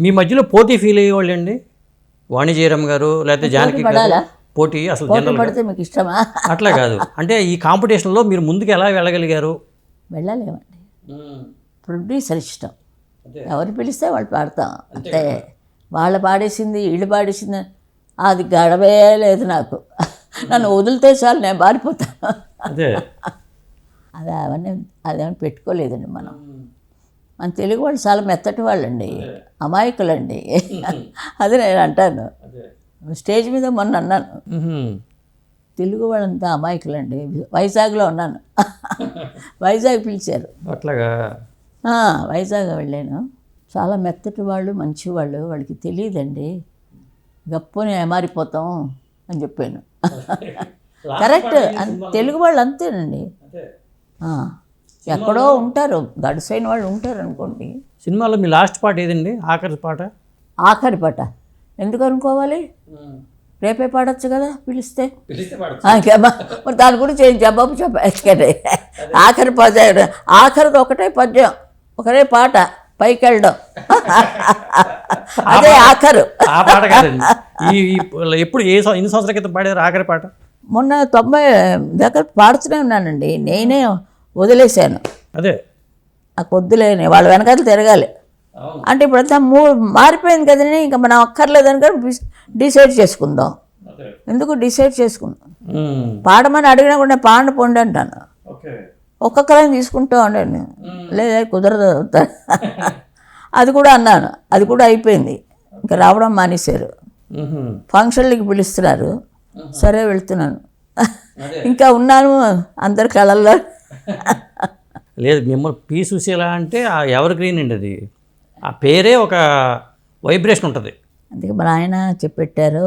మీ మధ్యలో పోటీ ఫీల్ అయ్యేవాళ్ళు అండి వాణిజయరామ్ గారు లేకపోతే జానకి గారు? పోటీ అసలు జనరల్ పడితే మీకు ఇష్టమా? అట్లా కాదు. అంటే ఈ కాంపిటీషన్లో మీరు ముందుకు ఎలా వెళ్ళగలిగారు? వెళ్ళలేమండి. ప్రొడ్యూసర్ ఇష్టం. ఎవరు పిలిస్తే వాళ్ళు పాడతాం. అంతే వాళ్ళు పాడేసింది వీళ్ళు పాడేసింది అది గడవే లేదు నాకు. నన్ను వదిలితే చాలు నేను పారిపోతాను. అదే. అది అవన్నీ అదేమని పెట్టుకోలేదండి మనం. మన తెలుగు వాళ్ళు చాలా మెత్తటి వాళ్ళండి. అమాయకులండి. అది నేను అంటాను. స్టేజ్ మీద మొన్న అన్నాను. తెలుగు వాళ్ళంతా అమాయకులండి. వైజాగ్లో ఉన్నాను. వైజాగ్ పిలిచారు. అట్లాగా? వైజాగ్ వెళ్ళాను. చాలా మెత్తటి వాళ్ళు మంచి వాళ్ళు. వాళ్ళకి తెలియదండి. గప్పుని మారిపోతాం అని చెప్పాను. కరెక్ట్. తెలుగు వాళ్ళు అంతేనండి. ఎక్కడో ఉంటారు గడుసైన వాళ్ళు ఉంటారు అనుకోండి. సినిమాలో మీ లాస్ట్ పాట ఏదండి? ఆఖరి పాట? ఆఖరి పాట. ఎందుకు అనుకోవాలి? రేపే పాడొచ్చు కదా పిలిస్తే? మరి దాని గురించి ఏం జవాబు చెప్పే ఆఖరి పద్యం ఆఖరిది ఒకటే పద్యం ఒకటే పాట పైకి వెళ్ళడం అదే ఆఖరు. ఆ పాట కాదండి. ఈ ఈ- ఎప్పుడు ఏ ఎన్ని సంవత్సరాల క్రితం పాడారు ఆఖరి పాట? మొన్న తొంభై దగ్గర పాడుతూనే ఉన్నానండి. నేనే వదిలేశాను. అదే. నాకు వద్దులేని వాళ్ళ వెనకాల తిరగాలి. అంటే ఇప్పుడంతా మూ మారిపోయింది కదండి ఇంకా మనం అక్కర్లేదని కానీ డిసైడ్ చేసుకుందాం. ఎందుకు డిసైడ్ చేసుకుందాం? మ్మ్. పాడమని అడిగినా కూడా నేను పాడను పొండి అంటాను. ఓకే. ఒక్కొక్కరిని తీసుకుంటూ ఉండండి లేదా కుదరదు. అది కూడా అన్నాను. అది కూడా అయిపోయింది. ఇంకా రావడం మానేశారు. ఫంక్షన్లకి పిలుస్తున్నారు. సరే వెళ్తున్నాను. ఇంకా ఉన్నాను అందరి కళల్లో లేదు మిమ్మల్ని పి సుశీల అంటే ఆ ఎవర్ గ్రీన్ అండి అది. ఆ పేరే ఒక వైబ్రేషన్ ఉంటుంది. అందుకే మన ఆయన చెప్పెట్టారు.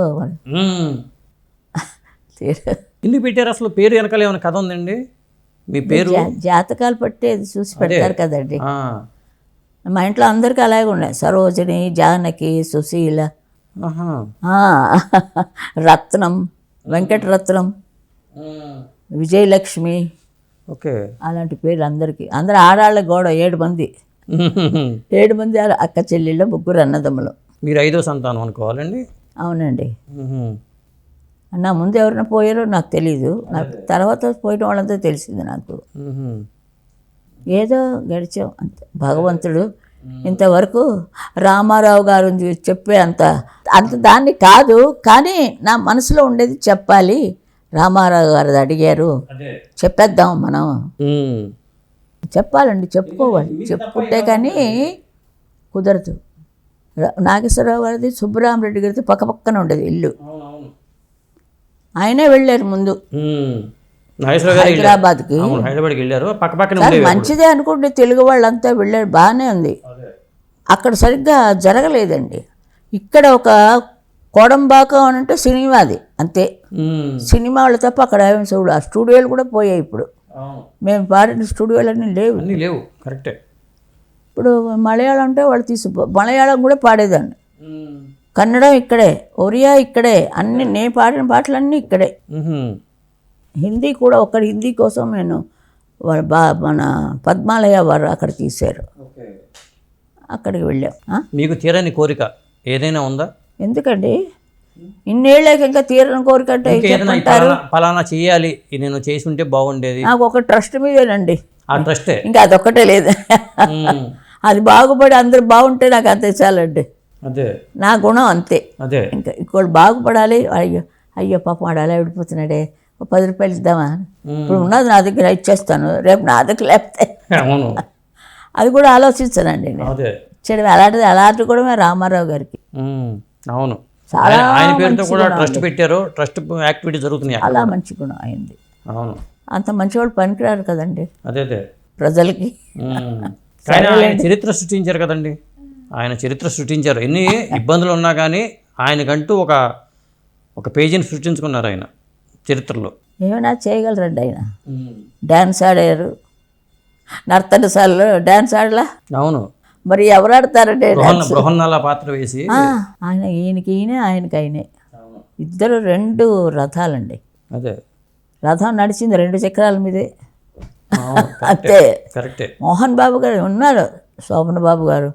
ఎందుకు పెట్టారు? అసలు పేరు వెనకాల ఏమైనా కథ ఉందండి? మీ పేరు? జాతకాలు పట్టి అది చూసి పెడతారు కదండి. మా ఇంట్లో అందరికీ అలాగే ఉన్నాయి. సరోజిని జానకి సుశీల. రత్నం వెంకటరత్నం విజయలక్ష్మి. ఓకే. అలాంటి పేర్లు అందరికీ అందరు ఆడాళ్ళ గోడ ఏడు మంది. ఏడు మంది అక్క చెల్లెళ్ళు ముగ్గురు అన్నదమ్ములు. మీరు ఐదో సంతానం అనుకోవాలండి? అవునండి. నా ముందు ఎవరైనా పోయారో నాకు తెలియదు నాకు తర్వాత పోయిన వాళ్ళంతా తెలిసింది నాకు. ఏదో గడిచాం అంతే. భగవంతుడు ఇంతవరకు రామారావు గారు చెప్పే అంత అంత దాన్ని కాదు కానీ నా మనసులో ఉండేది చెప్పాలి. రామారావు గారు అడిగారు. చెప్పేద్దాం మనం. చెప్పాలండి చెప్పుకోవాలి. చెప్పుకుంటే కానీ కుదరదు. నాగేశ్వరరావు గారిది సుబ్బరామరెడ్డి గారిది పక్క పక్కన ఉండేది ఇల్లు. ఆయనే వెళ్ళారు ముందు. హైదరాబాద్కి. మంచిదే అనుకుంటే తెలుగు వాళ్ళంతా వెళ్ళారు. బాగానే ఉంది. అక్కడ సరిగ్గా జరగలేదండి. ఇక్కడ ఒక కోడంబాక అని అంటే సినిమాది అంతే. మ్మ్. సినిమా వాళ్ళు తప్ప అక్కడ ఏమి చూడు ఆ స్టూడియోలు కూడా పోయాయి ఇప్పుడు. మేము పాడిన స్టూడియోలన్నీ లేవు. అన్నీ లేవు కరెక్టే. ఇప్పుడు మలయాళం అంటే వాళ్ళు తీసిపో మలయాళం కూడా పాడేదాన్ని. కన్నడం ఇక్కడే ఒరియా ఇక్కడే అన్ని నేను పాడిన పాటలన్నీ ఇక్కడే. హిందీ కూడా ఒక్కడ హిందీ కోసం నేను వాళ్ళ బా మన పద్మాలయ వారు అక్కడ తీశారు. అక్కడికి వెళ్ళాం? మీకు తీరని కోరిక ఏదైనా ఉందా? ఎందుకండి? ఇన్నేళ్ళకి ఇంకా తీరని కోరిక అంటే పలానా చేయాలి. నేను చేసి ఉంటే బాగుండేది. నాకు ఒక ట్రస్ట్ మీదేనండి. ఆ ట్రస్టే. ఇంకా అదొక్కటే లేదు. అది బాగుపడి అందరు బాగుంటే నాకు అంతే చాలండి. అదే. నా గుణం అంతే. అదే. ఇంకా ఇంకోటి బాగుపడాలి. అయ్యో అయ్యో పాపం వాడు అలా విడిపోతున్నాడే. పది రూపాయలు ఇద్దామా? ఇప్పుడు ఉన్నది నా దగ్గర ఇచ్చేస్తాను. రేపు నా దగ్గర అవును. అది కూడా ఆలోచించానండి నేను. చేయడం అలాంటిది అలాంటి కూడా రామారావు గారికి. అవును. చాలా ఆయన పేరుతో కూడా ట్రస్ట్ పెట్టారు. ట్రస్ట్ యాక్టివిటీ జరుగుతున్నాయి. చాలా మంచి గుణం అయింది అవును. అంత మంచివాళ్ళు పనికిరారు కదండి. అదే అదే. ప్రజలకి. కానీ ఆయన చరిత్ర సృష్టించారు కదండి. ఆయన చరిత్ర సృష్టించారు. ఎన్ని ఇబ్బందులు ఉన్నా కానీ ఆయనకంటూ ఒక ఒక పేజీని సృష్టించుకున్నారు ఆయన చరిత్రలో. ఏమైనా చేయగలరండి ఆయన? డ్యాన్స్ ఆడారు. నర్తనశాలలో డ్యాన్స్ ఆడలా? అవును. మరి ఎవరు బృహన్నల పాత్ర వేసి ఆయన ఈయనకి ఈయనే ఆయనకి ఆయనే. ఇద్దరు రెండు రథాలండి. అదే. రథం నడిచింది రెండు చక్రాల మీదే. అంతే. కరెక్టే మోహన్ బాబు గారు ఉన్నారు శోభన్ బాబు గారు.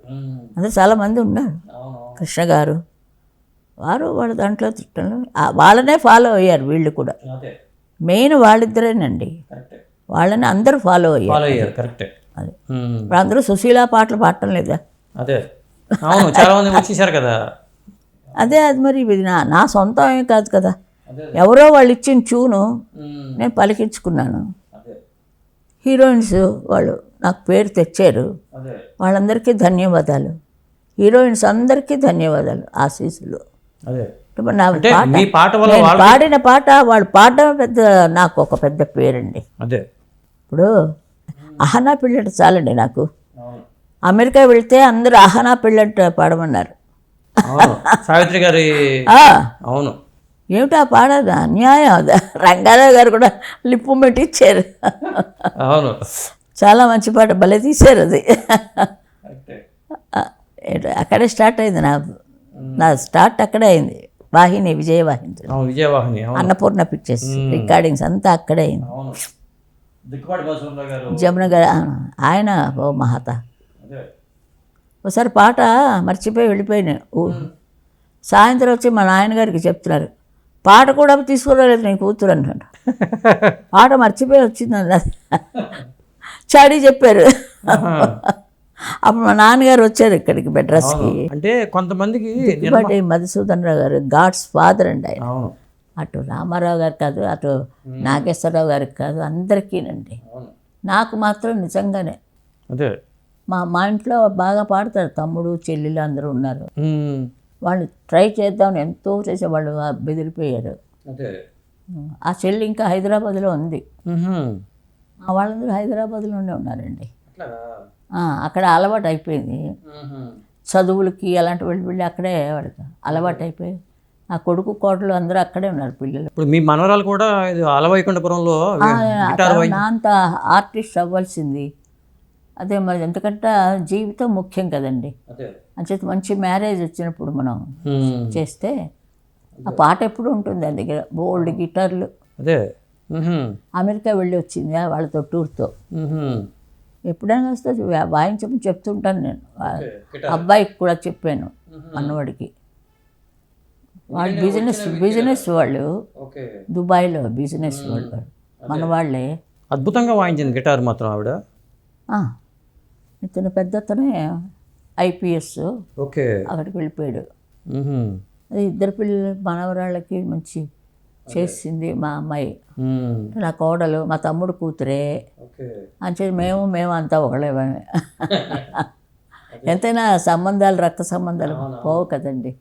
అందరూ చాలా మంది ఉన్నారు. కృష్ణ గారు. వారు వాళ్ళ దాంట్లో వాళ్ళనే ఫాలో అయ్యారు వీళ్ళు కూడా. మెయిన్ వాళ్ళిద్దరేనండి. వాళ్ళని అందరూ ఫాలో అయ్యారు. ఫాలో అయ్యారు కరెక్టే అదే. ఇప్పుడు అందరూ సుశీల పాటలు పాడటం లేదా? అదే. అవును చాలా మంది వచ్చేసారు కదా. అదే అది మరి ఇది నా నా సొంతం ఏం కాదు కదా. ఎవరో వాళ్ళు ఇచ్చిన ఉమ్, నేను పలికించుకున్నాను. హీరోయిన్స్ వాళ్ళు నాకు పేరు తెచ్చారు. వాళ్ళందరికీ ధన్యవాదాలు. హీరోయిన్స్ అందరికీ ధన్యవాదాలు ఆశీస్సులు మీ పాట పాడిన పాట వాళ్ళు పాడడం పెద్ద నాకు ఒక పెద్ద పేరండి. అదే. ఇప్పుడు అహనా పిల్లట చాలండి నాకు. అమెరికా వెళ్తే అందరూ అహనా పిల్లట పాడమన్నారు. సావిత్రి గారి అవును. ఏమిటా పాడదు అన్యాయం అది. రంగారావు గారు కూడా లిప్పు పెట్టి ఇచ్చారు అవును. చాలా మంచి పాట. భలే తీశారు అది. అక్కడే స్టార్ట్ అయింది నా నా స్టార్ట్ అక్కడే అయింది. వాహిని విజయవాహిని. విజయవాహిని అన్నపూర్ణ పిక్చర్స్ రికార్డింగ్స్ అంతా అక్కడే అయింది అవును దిక్కుపాటి బసవరావు గారు జమున గారు ఆయన ఓ మహత. ఒకసారి పాట మర్చిపోయి వెళ్ళిపోయినా. ఊ- సాయంత్రం వచ్చి మా నాయనగారికి చెప్తున్నారు. పాట కూడా తీసుకురాలేదు నీ కూతురు అంటాడు పాట మర్చిపోయి వచ్చిందండి చాడీ చెప్పారు. అప్పుడు మా నాన్నగారు వచ్చారు ఇక్కడికి మెడ్రాస్కి. అంటే కొంతమందికి మధుసూదన్ రావు గారు గాడ్స్ ఫాదర్ అండి ఆయన. అటు రామారావు గారు కాదు అటు నాగేశ్వరరావు గారికి కాదు అందరికీనండి నాకు మాత్రం నిజంగానే అదే. మా మా ఇంట్లో బాగా పాడతారు తమ్ముడు చెల్లెలు అందరూ ఉన్నారు. వాళ్ళు ట్రై చేద్దామని ఎంతో చేసే వాళ్ళు బెదిరిపోయారు. ఆ చెల్లి ఇంకా హైదరాబాద్లో ఉంది. వాళ్ళందరూ హైదరాబాద్లోనే ఉన్నారండి. అక్కడ అలవాటు అయిపోయింది. చదువులకి అలాంటి వెళ్ళి వెళ్ళి అక్కడే వాళ్ళకి అలవాటు అయిపోయి ఆ కొడుకు కోటలు అందరూ అక్కడే ఉన్నారు పిల్లలు. ఇప్పుడు మీ మనవరాలు కూడా ఇది ఆలవైకుంఠపురంలో అంత ఆర్టిస్ట్ అవ్వాల్సింది. అదే మరి ఎందుకంటే జీవితం ముఖ్యం కదండి. అదే అంచేత మంచి మ్యారేజ్ వచ్చినప్పుడు మనం చేస్తే ఆ పాట ఎప్పుడు ఉంటుంది దాని దగ్గర? బోల్డ్ గిటార్లు. అదే. అమెరికా వెళ్ళి వచ్చింది వాళ్ళతో టూర్తో. ఎప్పుడైనా వస్తే వాయించమని చెప్తుంటాను నేను. అబ్బాయికి కూడా చెప్పాను మనవాడికి వాళ్ళు బిజినెస్ బిజినెస్ వాళ్ళు. ఓకే. దుబాయ్లో బిజినెస్ వాళ్ళు. మన వాళ్ళే. అద్భుతంగా వాయించింది గిటార్ మాత్రం ఆవిడ. ఆ, ఇతను పెద్ద అతనే ఐపీఎస్. ఓకే. అక్కడికి వెళ్ళిపోయాడు. ఇద్దరు పిల్లలు మనవరాళ్ళకి మంచి చేసింది మా అమ్మాయి. నా కోడలు మా తమ్ముడు కూతురే. ఓకే. అంచేది మేము మేము అంతా ఒకళ్ళేమే ఎంతైనా సంబంధాలు రక్త సంబంధాలు పోవు కదండి.